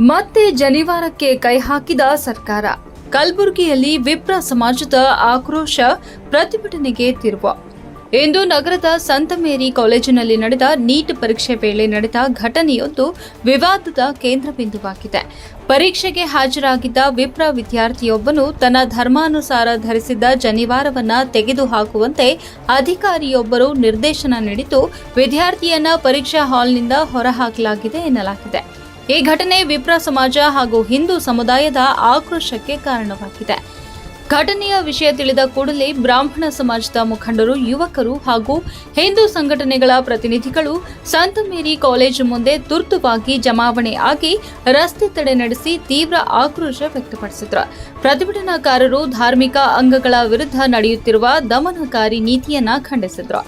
ಮತ್ತೆ ಜನಿವಾರಕ್ಕೆ ಕೈ ಹಾಕಿದ ಸರ್ಕಾರ. ಕಲಬುರಗಿಯಲ್ಲಿ ವಿಪ್ರ ಸಮಾಜದ ಆಕ್ರೋಶ ಪ್ರತಿಭಟನೆಗೆ ತಿರುವ. ಇಂದು ನಗರದ ಸಂತ ಮೇರಿ ಕಾಲೇಜಿನಲ್ಲಿ ನಡೆದ ನೀಟ್ ಪರೀಕ್ಷೆ ವೇಳೆ ನಡೆದ ಘಟನೆಯೊಂದು ವಿವಾದದ ಕೇಂದ್ರ ಬಿಂದುವಾಗಿದೆ ಪರೀಕ್ಷೆಗೆ ಹಾಜರಾಗಿದ್ದ ವಿಪ್ರ ವಿದ್ಯಾರ್ಥಿಯೊಬ್ಬನು ತನ್ನ ಧರ್ಮಾನುಸಾರ ಧರಿಸಿದ್ದ ಜನಿವಾರವನ್ನ ತೆಗೆದುಹಾಕುವಂತೆ ಅಧಿಕಾರಿಯೊಬ್ಬರು ನಿರ್ದೇಶನ ನೀಡಿದ್ದು, ವಿದ್ಯಾರ್ಥಿಯನ್ನ ಪರೀಕ್ಷಾ ಹಾಲ್ನಿಂದ ಹೊರಹಾಕಲಾಗಿದೆ ಎನ್ನಲಾಗಿದೆ. ಈ ಘಟನೆ ವಿಪ್ರ ಸಮಾಜ ಹಾಗೂ ಹಿಂದೂ ಸಮುದಾಯದ ಆಕ್ರೋಶಕ್ಕೆ ಕಾರಣವಾಗಿದೆ. ಘಟನೆಯ ವಿಷಯ ತಿಳಿದ ಕೂಡಲೇ ಬ್ರಾಹ್ಮಣ ಸಮಾಜದ ಮುಖಂಡರು, ಯುವಕರು ಹಾಗೂ ಹಿಂದೂ ಸಂಘಟನೆಗಳ ಪ್ರತಿನಿಧಿಗಳು ಸಂತ ಮೇರಿ ಕಾಲೇಜು ಮುಂದೆ ತುರ್ತುವಾಗಿ ಜಮಾವಣೆ ಆಗಿ ರಸ್ತೆ ತಡೆ ನಡೆಸಿ ತೀವ್ರ ಆಕ್ರೋಶ ವ್ಯಕ್ತಪಡಿಸಿದ್ರು. ಪ್ರತಿಭಟನಾಕಾರರು ಧಾರ್ಮಿಕ ಅಂಗಗಳ ವಿರುದ್ಧ ನಡೆಯುತ್ತಿರುವ ದಮನಕಾರಿ ನೀತಿಯನ್ನ ಖಂಡಿಸಿದ್ರು.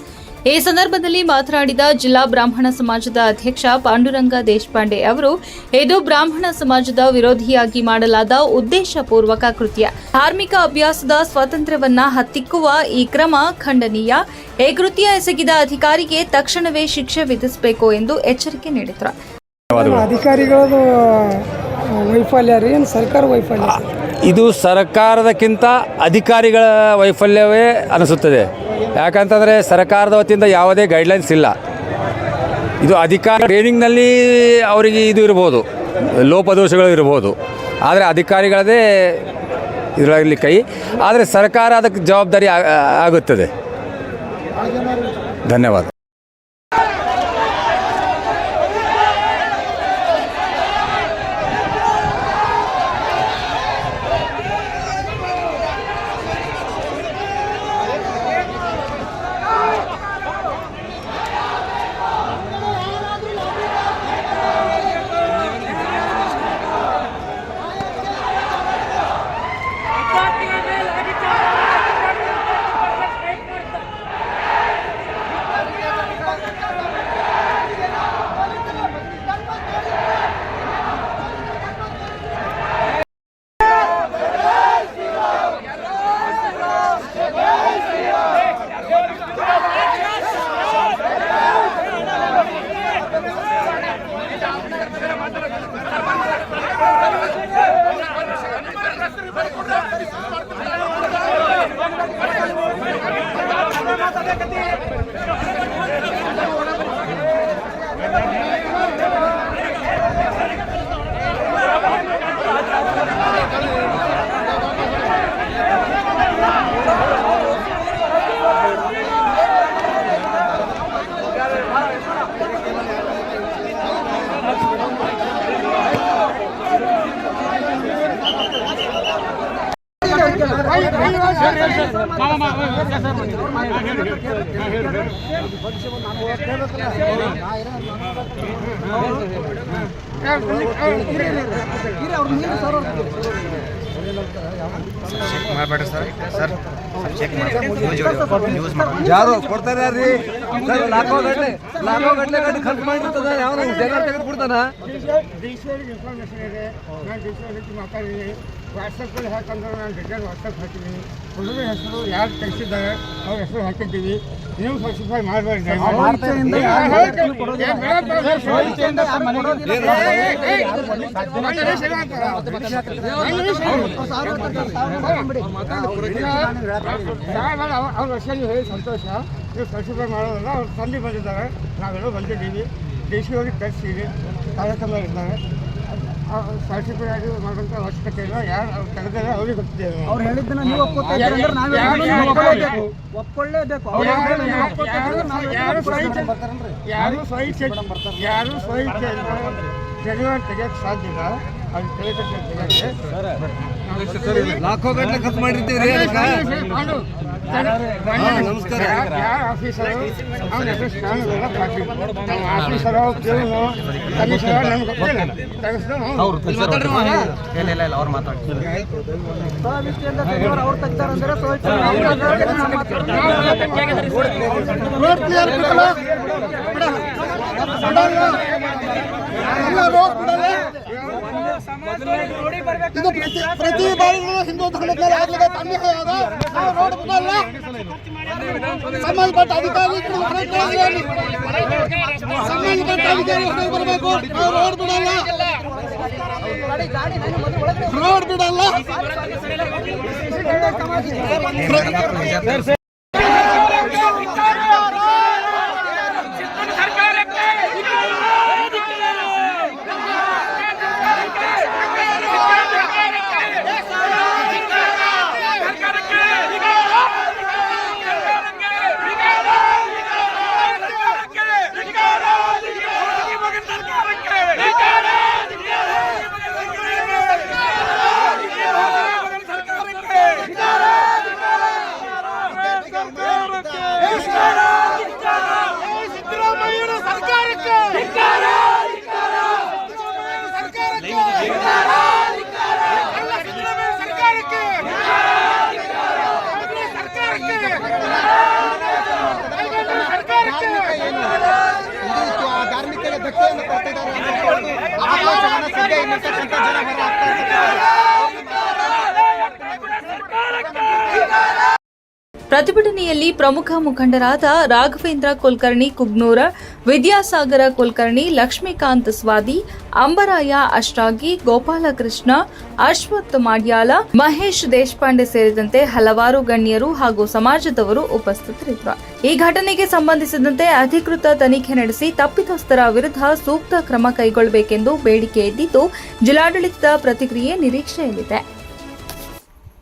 ಈ ಸಂದರ್ಭದಲ್ಲಿ ಮಾತನಾಡಿದ ಜಿಲ್ಲಾ ಬ್ರಾಹ್ಮಣ ಸಮಾಜದ ಅಧ್ಯಕ್ಷ ಪಾಂಡುರಂಗ ದೇಶಪಾಂಡೆ ಅವರು ಇದು ಬ್ರಾಹ್ಮಣ ಸಮಾಜದ ವಿರೋಧಿಯಾಗಿ ಮಾಡಲಾದ ಉದ್ದೇಶಪೂರ್ವಕ ಕೃತ್ಯ. ಧಾರ್ಮಿಕ ಅಭ್ಯಾಸದ ಸ್ವಾತಂತ್ರ್ಯವನ್ನ ಹತ್ತಿಕ್ಕುವ ಈ ಕ್ರಮ ಖಂಡನೀಯ. ಈ ಕೃತ್ಯ ಎಸಗಿದ ಅಧಿಕಾರಿಗೆ ತಕ್ಷಣವೇ ಶಿಕ್ಷೆ ವಿಧಿಸಬೇಕು ಎಂದು ಎಚ್ಚರಿಕೆ ನೀಡಿದರು. ಅಧಿಕಾರಿಗಳದು ವೈಫಲ್ಯ ರೀ ಸರ್ಕಾರ ವೈಫಲ್ಯ? ಇದು ಸರ್ಕಾರದಕ್ಕಿಂತ ಅಧಿಕಾರಿಗಳ ವೈಫಲ್ಯವೇ ಅನಿಸುತ್ತದೆ. ಯಾಕಂತಂದರೆ ಸರ್ಕಾರದ ವತಿಯಿಂದ ಯಾವುದೇ ಗೈಡ್ಲೈನ್ಸ್ ಇಲ್ಲ. ಇದು ಅಧಿಕಾರಿ ಟ್ರೈನಿಂಗ್ನಲ್ಲಿ ಅವರಿಗೆ ಇದು ಇರ್ಬೋದು ಲೋಪದೋಷಗಳು ಇರ್ಬೋದು. ಆದರೆ ಅಧಿಕಾರಿಗಳದೇ ಇದರಲ್ಲಿ ಕೈ. ಆದರೆ ಸರ್ಕಾರ ಅದಕ್ಕೆ ಜವಾಬ್ದಾರಿ ಆಗುತ್ತದೆ. ಧನ್ಯವಾದ. ಯಾರು ಕೊಡ್ತಾರೆ ರೀ ಲಾಖೋ ಲಾಖೋ ಗಂಟೆ ಖರ್ಚು ಮಾಡಿರ್ತದ ಯಾವ ಜನ ತೆಗೆದು ಬಿಡ್ತಾನ ಡಿಕ್ಷನರಿ ಇನ್ಫಾರ್ಮೇಷನ್ ಇದೆ ನಾನು ಡಿಕ್ಷನರಿ ಮಾತಾಡಿದ್ದೀನಿ ವಾಟ್ಸಪ್ಪಲ್ಲಿ ಹಾಕಂದ್ರೆ ನಾನು ಡಿಟೇಲ್ ವಾಟ್ಸಪ್ ಹಾಕಿದ್ದೀನಿ ಹುಡುಗರ ಹೆಸರು ಯಾರು ಕಳಿಸಿದ್ದಾರೆ ಅವ್ರ ಹೆಸರು ಹಾಕಿದ್ದೀವಿ ನೀವು ಫಾಲ್ಸಿಫೈ ಮಾಡಬೇಡಿ ಅವ್ರ ವರ್ಷದಲ್ಲಿ ಹೇಳಿ ಸಂತೋಷ ನೀವು ಫಾಲ್ಸಿಫೈ ಮಾಡೋದಲ್ಲ ಅವ್ರು ತಂದೆ ಬಂದಿದ್ದಾರೆ ನಾವೆಲ್ಲ ಬಂದಿದ್ದೀವಿ ಡಿ ಸಿ ಹೋಗಿ ತರಿಸಿದ್ದೀವಿ ಕಾರ್ಯಕ್ರಮ ಇದ್ದಾರೆ ಅವಶ್ಯಕತೆ ಇಲ್ಲ. ಯಾರು ಅವ್ರು ತೆಗೆದರೆ ಅವ್ರಿಗೆ ಗೊತ್ತಿದೆ. ಅವ್ರು ಹೇಳಿದ್ದನ್ನ ನೀವು ಒಪ್ಕೋತಾ ಇದ್ದೀರಿ ಅಂದ್ರೆ ನಾವು ಯಾರು- ಯಾರು- ಒಪ್ಕೊಳ್ಳೇಬೇಕು. ಒಪ್ಕೊಳ್ಳೇಬೇಕು ಬರ್ತಾರನ್ರಿ? ತೆಗೆಯಕ್ಕೆ ಸಾಧ್ಯ ಇಲ್ಲ. ತೆಗೆಯಕ್ಕೆ ಲಾಖೋ ಗಂಟೆ ಖರ್ಚು ಮಾಡಿರ್ತೀವಿ ನಮಸ್ಕಾರ. ಯಾರ ಆಫೀಸರು ಕಮಿಷನರ್ ನಮ್ಗೆ ಅವ್ರು. ಮಾತಾಡ್ತಾರೆ. ಇದು ಪ್ರತಿ ಪ್ರತಿ ಬಾರಿಗಳು ಹಿಂದೂ ಧರ್ಮದ ಮೇಲೆ ಆಗಲಿದೆ ಅನ್ಯಾಯ ಅದ ನಾವು ರೋಡ್ ಬಿಡಲ್ಲ ಸಂಬಂಧಪಟ್ಟ ಅಧಿಕಾರಿಗಳು ಹೊರಗೆ. ಸಂಬಂಧಪಟ್ಟ ಅಧಿಕಾರಿಗಳು ಹೊರಗೆ ಬರಬೇಕು ನಾವು ರೋಡ್ ಬಿಡಲ್ಲ ರೋಡ್ ಬಿಡಲ್ಲ ಧಾರ್ಮಿಕ ಧಕ್ಕೆಯನ್ನು ಕೊಡ್ತಿದ್ದಾರೆ ಆಲೋಚನೆ ಸದ್ಯ ಇಲ್ಲಿರ್ತಕ್ಕಂಥ ಜನ ಹೊರ ಪ್ರತಿಭಟನೆಯಲ್ಲಿ ಪ್ರಮುಖ ಮುಖಂಡರಾದ ರಾಘವೇಂದ್ರ ಕುಲಕರ್ಣಿ ಕುಗ್ನೂರ, ವಿದ್ಯಾಸಾಗರ ಕುಲಕರ್ಣಿ ಲಕ್ಷ್ಮೀಕಾಂತ್ ಸ್ವಾದಿ, ಅಂಬರಾಯ ಅಷ್ಟಾಗಿ, ಗೋಪಾಲಕೃಷ್ಣ, ಅಶ್ವಥ್ ಮಾಡ್ಯಾಲ, ಮಹೇಶ್ ದೇಶಪಾಂಡೆ ಸೇರಿದಂತೆ ಹಲವಾರು ಗಣ್ಯರು ಹಾಗೂ ಸಮಾಜದವರು ಉಪಸ್ಥಿತರಿದ್ದರು. ಈ ಘಟನೆಗೆ ಸಂಬಂಧಿಸಿದಂತೆ ಅಧಿಕೃತ ತನಿಖೆ ನಡೆಸಿ ತಪ್ಪಿತಸ್ಥರ ವಿರುದ್ಧ ಸೂಕ್ತ ಕ್ರಮ ಕೈಗೊಳ್ಳಬೇಕೆಂದು ಬೇಡಿಕೆ ಇದ್ದಿದ್ದು ಜಿಲ್ಲಾಡಳಿತದ ಪ್ರತಿಕ್ರಿಯೆ ನಿರೀಕ್ಷೆಯಲ್ಲಿದೆ.